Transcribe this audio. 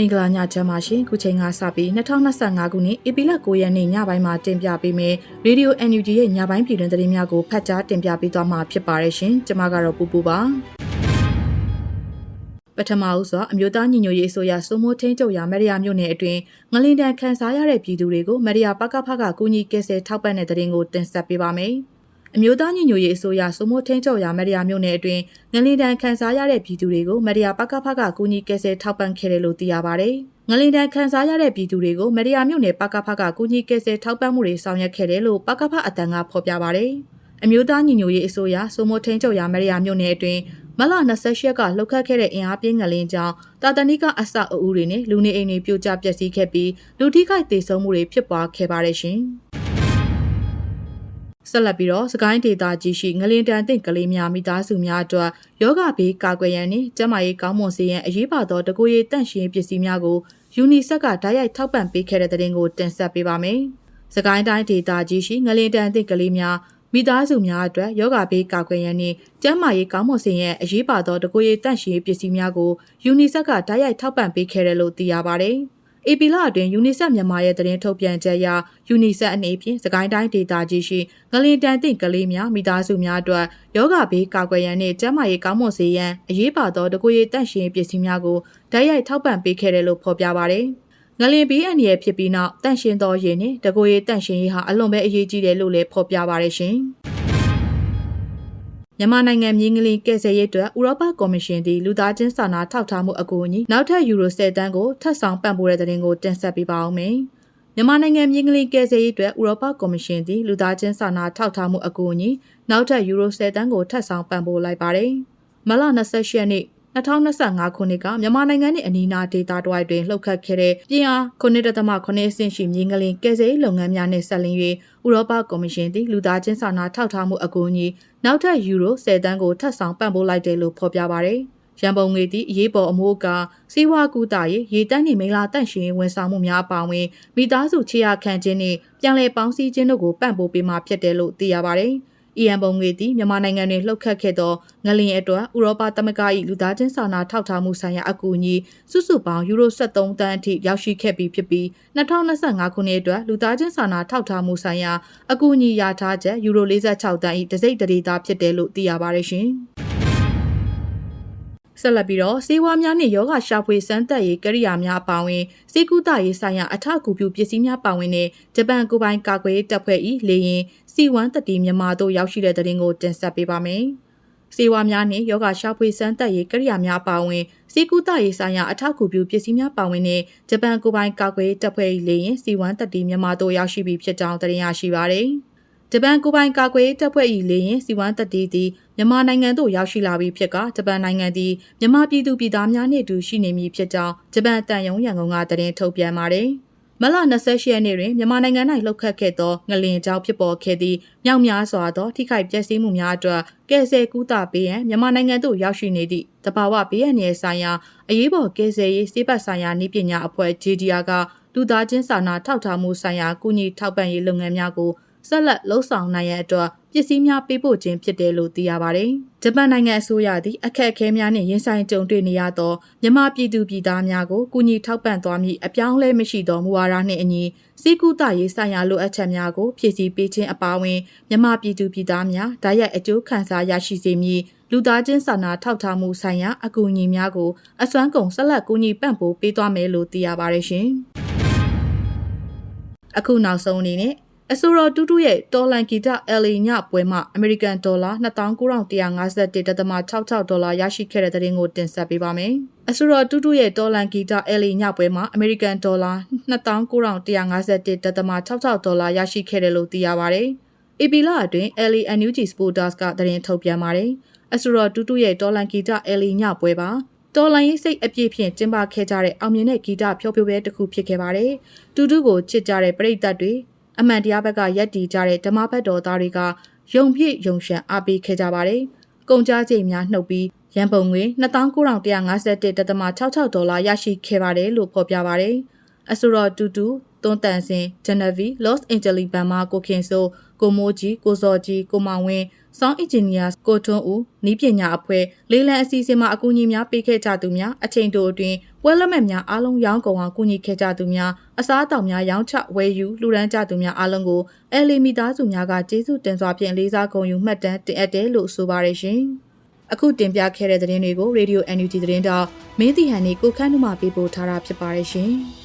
င်္ဂလာညချမ်းပါရှင်ခုချိန်ကစပြီး2025ခုနှစ်ဧပြီလ9ရက်နေ့ညပိုင်းမှာတင်ပြပေးမယ်ရေဒီယို NUG ရဲ့ညပိုင်းပြည်တွင်သတင်းများကိုဖတ်ကြားတင်ပြပေးသွားမှာဖြစ်ပါတယ်ရှင်ကျွန်မကတော့ပူပူပါပထမဦးစွာအမျိုးသားညီညွတ်ရေးအစိုးရစိုးမိုးထင်းချုပ်ရာမရယာမြို့နယ်အတွင်းငလင်တန်ခန်းစားရတဲ့ပြည်သူတွေကိုမရယာပကဖကကူညီကယ်ဆယ်ထောက်ပံ့တဲ့သတင်းကိုတင်ဆက်ပေးပါမယ် အမျိုးသားညီညွတ်ရေးအစိုးရစိုးမိုးထင်းချုပ်ရာမရယာမြို့နယ်အတွင်းငလင်တန်ခန်းစားရတဲ့ပြည်သူတွေကိုမရယာပကဖကကူညီကယ်ဆယ်ထောက်ပံ့ခဲ့တယ်လို့သိရပါတယ်။ငလင်တန်ခန်းစားရတဲ့ပြည်သူတွေကိုမရယာမြို့နယ်ပကဖကကူညီကယ်ဆယ်ထောက်ပံ့မှုတွေဆောင်ရွက်ခဲ့တယ်လို့ပကဖအတန်ကဖော်ပြပါတယ်။အမျိုးသားညီညွတ်ရေးအစိုးရစိုးမိုးထင်းချုပ်ရာမရယာမြို့နယ်အတွင်းမလ28ရက်ကလှုပ်ခတ်ခဲ့တဲ့အင်အားပြင်းငလင်ကြောင့်တာတနိကအဆအအူတွေနဲ့လူနေအိမ်တွေပြိုကျပျက်စီးခဲ့ပြီးလူထိခိုက်ဒေဆုံးမှုတွေဖြစ်ပွားခဲ့ပါတယ်ရှင်။ ဆက်လက်ပြီးတော့စကိုင်းဒေတာကြီးရှိငလင်တန်တင့်ကလေးများမိသားစုများအတွက်ယောဂဘေးကာကွယ်ရန်နှင့်ကျန်းမာရေးကောင်းမွန်စေရန်အရေးပါသောတကူရေးတန့်ရှင်းပစ္စည်းများကိုယူနီဆက်ကဓာတ်ရိုက်ထောက်ပံ့ပေးခဲ့တဲ့တဲ့တင်ကိုတင်ဆက်ပေးပါမယ်။စကိုင်းတိုင်းဒေတာကြီးရှိငလင်တန်တင့်ကလေးများမိသားစုများအတွက်ယောဂဘေးကာကွယ်ရန်နှင့်ကျန်းမာရေးကောင်းမွန်စေရန်အရေးပါသောတကူရေးတန့်ရှင်းပစ္စည်းများကိုယူနီဆက်ကဓာတ်ရိုက်ထောက်ပံ့ပေးခဲ့တယ်လို့သိရပါတယ်။ AP လအတွင်း UNICEF မြန်မာရဲ့သတင်းထုတ်ပြန်ချက်အရ UNICEF အနေဖြင့်စကိုင်းတိုင်းဒေသကြီးရှိငလင်တန်တင့်ကလေးများမိသားစုများအတွက်ယောဂဘေးကာကွယ်ရန်နှင့်ကျန်းမာရေးကောင်းမွန်စေရန်အရေးပါသောတကူရေးတန့်ရှင်းပစ္စည်းများကိုဓာတ်ရိုက်ထောက်ပံ့ပေးခဲ့တယ်လို့ဖော်ပြပါရတယ်။ငလင်ဘီအန်ရဲ့ဖြစ်ပြီးနောက်တန့်ရှင်းသောရည်နှင့်တကူရေးတန့်ရှင်းရေးဟာအလွန်ပဲအရေးကြီးတယ်လို့လည်းဖော်ပြပါရရှင်။ မြန်မာနိုင်ငံမြင်းကလေးကယ်ဆယ်ရေးအတွက်ဥရောပကော်မရှင်သည်လူသားချင်းစာနာထောက်ထားမှုအကူအညီနောက်ထပ်ယူရို10တန်းကိုထပ်ဆောင်ပံ့ပိုးတဲ့တဲ့တင်ကိုတင်ဆက်ပေးပါအောင်မယ်။မြန်မာနိုင်ငံမြင်းကလေးကယ်ဆယ်ရေးအတွက်ဥရောပကော်မရှင်သည်လူသားချင်းစာနာထောက်ထားမှုအကူအညီနောက်ထပ်ယူရို10တန်းကိုထပ်ဆောင်ပံ့ပိုးလိုက်ပါတယ်။မလ28ရက်နေ့ 2025ခုနှစ်ကမြန်မာနိုင်ငံနဲ့အနီးအနားဒေသတွိုင်းတွင်လှုပ်ခတ်ခဲ့တဲ့ပြည်အား9.9အဆင့်ရှိမြင်းကလင်ကယ်ဆယ်ရေးလုပ်ငန်းများနှင့်ဆက်လင်း၍ဥရောပကော်မရှင်သည်လူသားချင်းစာနာထောက်ထားမှုအကူအညီနောက်ထပ်ယူရို10တန်းကိုထပ်ဆောင်ပံ့ပိုးလိုက်တယ်လို့ဖော်ပြပါရယ်ရန်ပုံငွေသည်အရေးပေါ်အမိုးကစီးပွားကူတာရေးရေတန်းနေမိလာတန့်ရှင်ဝန်ဆောင်မှုများအပါအဝင်မိသားစုချေရခံခြင်းနှင့်ပြန်လည်ပေါင်းစည်းခြင်းတို့ကိုပံ့ပိုးပေးမှာဖြစ်တယ်လို့သိရပါရ ယ်။အီယံပုံငွေသည်မြန်မာနိုင်ငံတွင်လှုပ်ခတ်ခဲ့သောငလျင်အတွက်ဥရောပသမဂ္ဂ၏လူသားချင်းစာနာထောက်ထားမှုဆိုင်ရာအကူအညီစုစုပေါင်းယူရို73တန်းအထိရောက်ရှိခဲ့ပြီးဖြစ်ပြီး2025ခုနှစ်အတွက်လူသားချင်းစာနာထောက်ထားမှုဆိုင်ရာအကူအညီရထားချက်ယူရို46တန်း၏တစိမ့်တရေသားဖြစ်တယ်လို့သိရပါတယ်ရှင်။ ဆက်လက်ပြီးတော့စေဝါများနှင့်ယောဂရှာဖွေစမ်းသပ်ရေးကိရိယာများအပါအဝင်စေကုသရေးဆိုင်ရာအထအကူပြုပစ္စည်းများပါဝင်တဲ့ဂျပန်ကိုပိုင်ကာကွယ်ရေးတပ်ဖွဲ့၏လေရင်စီဝမ်တတီမြန်မာတို့ရောက်ရှိတဲ့တဲ့ရင်ကိုတင်ဆက်ပေးပါမယ်။စေဝါများနှင့်ယောဂရှာဖွေစမ်းသပ်ရေးကိရိယာများပါဝင်စေကုသရေးဆိုင်ရာအထအကူပြုပစ္စည်းများပါဝင်တဲ့ဂျပန်ကိုပိုင်ကာကွယ်ရေးတပ်ဖွဲ့၏လေရင်စီဝမ်တတီမြန်မာတို့ရောက်ရှိပြီးဖြစ်ကြောင်းတင်ရရှိပါရတယ်။ ဂျပန်ကိုပိုင်ကာကွယ်တပ်ဖွဲ့၏လေရင်စီဝမ်တက်တီသည်မြန်မာနိုင်ငံသို့ရောက်ရှိလာပြီးဖြစ်ကဂျပန်နိုင်ငံသည်မြန်မာပြည်သူပြည်သားများနှင့်အတူရှိနေမည်ဖြစ်ကြောင်းဂျပန်တန်ယုံရန်ကုန်ကသတင်းထုတ်ပြန်ပါတယ်။မလ28ရက်နေ့တွင်မြန်မာနိုင်ငံ၌လှုပ်ခတ်ခဲ့သောငလင်ကြောင့်ဖြစ်ပေါ်ခဲ့သည့်မြောက်များစွာသောထိခိုက်ပျက်စီးမှုများအတွက်ကယ်ဆယ်ကူးတာပေးရန်မြန်မာနိုင်ငံသို့ရောက်ရှိနေသည့်တဘာဝဘေးအန္တရာယ်ဆိုင်ရာအရေးပေါ်ကယ်ဆယ်ရေးစေပတ်ဆိုင်ရာနည်းပညာအဖွဲ့ JDR ကလူသားချင်းစာနာထောက်ထားမှုဆိုင်ရာကုညီထောက်ပံ့ရေးလုပ်ငန်းများကို ဆက်လက်လှုပ်ဆောင်နိုင်ရန်အတွက်ပစ္စည်းများပေးပို့ခြင်းဖြစ်တယ်လို့သိရပါတယ်။ဂျပန်နိုင်ငံအစိုးရသည်အခက်အခဲများနှင့်ရင်ဆိုင်ကြုံတွေ့နေရသောမြန်မာပြည်သူပြည်သားများကိုကူညီထောက်ပံ့သွားမည့်အပြောင်းအလဲမရှိသောမူဝါဒနှင့်အညီစီကူတာရေးဆိုင်ရာလိုအပ်ချက်များကိုဖြည့်ဆည်းပေးခြင်းအပါအဝင်မြန်မာပြည်သူပြည်သားများဓာတ်ရိုက်အကျိုးခံစားရရှိစေမည်လူသားချင်းစာနာထောက်ထားမှုဆိုင်ရာအကူအညီများကိုအစွမ်းကုန်ဆက်လက်ကူညီပံ့ပိုးပေးသွားမယ်လို့သိရပါတယ်ရှင်။အခုနောက်ဆုံးအနေနဲ့ အဆိုတော်တူတူရဲ့တော်လန်ဂီတ LA ညပွဲမှာအမေရိကန်ဒေါ်လာ2951.66ဒေါ်လာရရှိခဲ့တဲ့တဲ့ရင်ကိုတင်ဆက်ပေးပါမယ်။အဆိုတော်တူတူရဲ့တော်လန်ဂီတ LA ညပွဲမှာအမေရိကန်ဒေါ်လာ2951.66ဒေါ်လာရရှိခဲ့တယ်လို့သိရပါဗျ။ AP လအတွင်း LA NUG Sporters ကသတင်းထုတ်ပြန်ပါတယ်။အဆိုတော်တူတူရဲ့တော်လန်ဂီတ LA ညပွဲပါတော်လိုင်းရေးစိတ်အပြည့်ဖြင့်ကျင်းပခဲ့ကြတဲ့အောင်မြင်တဲ့ဂီတဖျော်ဖြေပွဲတစ်ခုဖြစ်ခဲ့ပါတယ်။တူတူကိုချစ်ကြတဲ့ပရိသတ်တွေ အမှန်တရားဘက်ကရက်တည်ကြတဲ့ဓမ္မဘက်တော်သားတွေကယုံပြည့်ယုံရှံအားပေးခဲ့ကြပါတယ်။ကုန်ကြချိန်များနှုတ်ပြီးရန်ပုံငွေ2951.66ဒေါ်လာရရှိခဲ့ပါတယ်လို့ဖော်ပြပါတယ်။အဆိုတော်တူတူတွန်းတန်စင်ဂျန်နဗီလော့စ်အန်ဂျလီဘန်မာကိုခင်ဆိုကိုမိုးကြီးကိုစော်ကြီးကိုမောင်ဝင်း Sound Engineer ကိုထွန်းဦးနီးပညာအဖွဲ့လေးလံအစီအစဉ်မှာအကူအညီများပေးခဲ့ကြသူများအချိန်တိုအတွင်းပွဲလက်မှတ်များအားလုံးရောင်းကုန်အောင်ကူညီခဲ့ကြသူများအစားအသောက်များရောင်းချဝယ်ယူလှူဒန်းကြသူများအားလုံးကိုအဲလီမီသားစုများကကျေးဇူးတင်စွာဖြင့်လေးစားဂုဏ်ယူမှတ်တမ်းတင်အပ်တယ်လို့ဆိုပါရရှင်။အခုတင်ပြခဲ့တဲ့သတင်းတွေကို Radio NUG သတင်းတော့မင်းတီဟန်နေကိုခန့်နှုမှပေးပို့ထားတာဖြစ်ပါရရှင်။